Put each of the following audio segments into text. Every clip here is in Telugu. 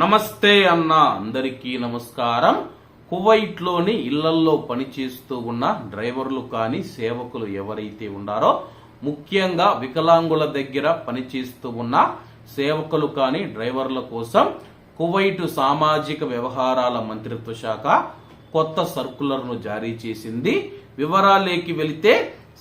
నమస్తే అన్న అందరికీ నమస్కారం. కువైట్లోని ఇళ్ళల్లో పనిచేస్తూ ఉన్న డ్రైవర్లు కానీ సేవకులు ఎవరైతే ఉన్నారో ముఖ్యంగా వికలాంగుల దగ్గర పనిచేస్తూ ఉన్న సేవకులు కానీ డ్రైవర్ల కోసం కువైట్ సామాజిక వ్యవహారాల మంత్రిత్వ శాఖ కొత్త సర్కులర్ను జారీ చేసింది. వివరాలేకి వెళితే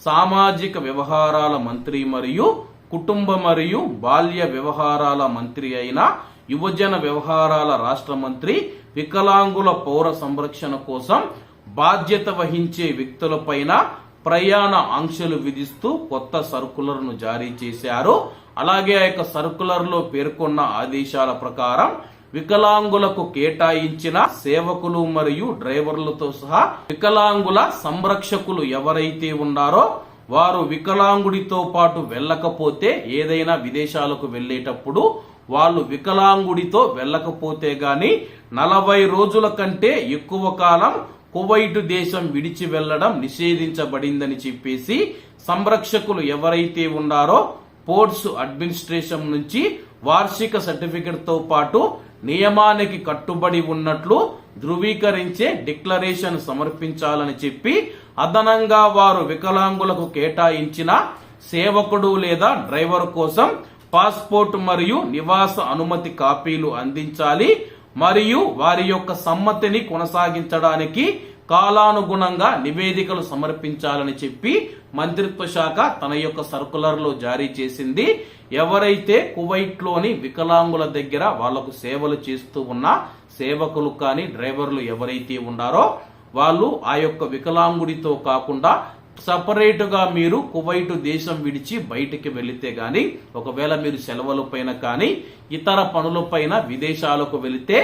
సామాజిక వ్యవహారాల మంత్రి మరియు కుటుంబ మరియు బాల్య వ్యవహారాల మంత్రి అయిన యువజన వ్యవహారాల రాష్ట్ర మంత్రి వికలాంగుల పౌర సంరక్షణ కోసం బాధ్యత వహించే వ్యక్తులపైన ప్రయాణ ఆంక్షలు విధిస్తూ కొత్త సర్కులర్ను జారీ చేశారు. అలాగే ఆ యొక్క సర్కులర్లో పేర్కొన్న ఆదేశాల ప్రకారం వికలాంగులకు కేటాయించిన సేవకులు మరియు డ్రైవర్లతో సహా వికలాంగుల సంరక్షకులు ఎవరైతే ఉన్నారో వారు వికలాంగుడితో పాటు వెళ్ళకపోతే ఏదైనా విదేశాలకు వెళ్ళేటప్పుడు వాళ్ళు వికలాంగుడితో వెళ్ళకపోతే గాని నలభై రోజుల కంటే ఎక్కువ కాలం కువైట్ దేశం విడిచి వెళ్ళడం నిషేధించబడిందని చెప్పేసి సంరక్షకులు ఎవరైతే ఉన్నారో పోర్ట్స్ అడ్మినిస్ట్రేషన్ నుంచి వార్షిక సర్టిఫికెట్తో పాటు నియమానికి కట్టుబడి ఉన్నట్లు ధృవీకరించే డిక్లరేషన్ సమర్పించాలని చెప్పి అదనంగా వారు వికలాంగులకు కేటాయించిన సేవకుడు లేదా డ్రైవర్ కోసం పాస్పోర్ట్ మరియు నివాస అనుమతి కాపీలు అందించాలి మరియు వారి యొక్క సమ్మతిని కొనసాగించడానికి కాలానుగుణంగా నివేదికలు సమర్పించాలని చెప్పి మంత్రిత్వ శాఖ తన యొక్క సర్కులర్లో జారీ చేసింది. ఎవరైతే కువైట్లోని వికలాంగుల దగ్గర వాళ్ళకు సేవలు చేస్తూ ఉన్న సేవకులు కానీ డ్రైవర్లు ఎవరైతే ఉన్నారో వాళ్ళు ఆ యొక్క వికలాంగుడితో కాకుండా సపరేట్గా మీరు కువైట్ దేశం విడిచి బయటికి వెళితే కానీ ఒకవేళ మీరు సెలవులపైన కానీ ఇతర పనులపైన విదేశాలకు వెళితే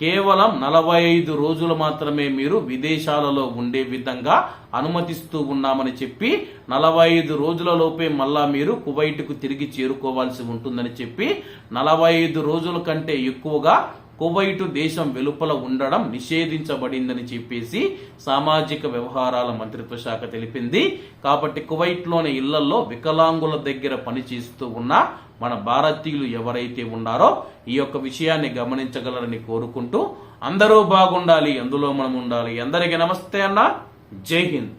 కేవలం నలభై ఐదు రోజులు మాత్రమే మీరు విదేశాలలో ఉండే విధంగా అనుమతిస్తూ ఉన్నామని చెప్పి నలభై ఐదు రోజులలోపే మళ్ళా మీరు కువైట్కు తిరిగి చేరుకోవాల్సి ఉంటుందని చెప్పి నలభై ఐదు రోజుల కంటే ఎక్కువగా కువైటు దేశం వెలుపల ఉండడం నిషేధించబడిందని చెప్పేసి సామాజిక వ్యవహారాల మంత్రిత్వ శాఖ తెలిపింది. కాబట్టి కువైట్లోని ఇళ్ళలో వికలాంగుల దగ్గర పనిచేస్తూ ఉన్న మన భారతీయులు ఎవరైతే ఉన్నారో ఈ యొక్క విషయాన్ని గమనించగలరని కోరుకుంటూ అందరూ బాగుండాలి అందులో మనం ఉండాలి. అందరికీ నమస్తే అన్న. జై హింద్.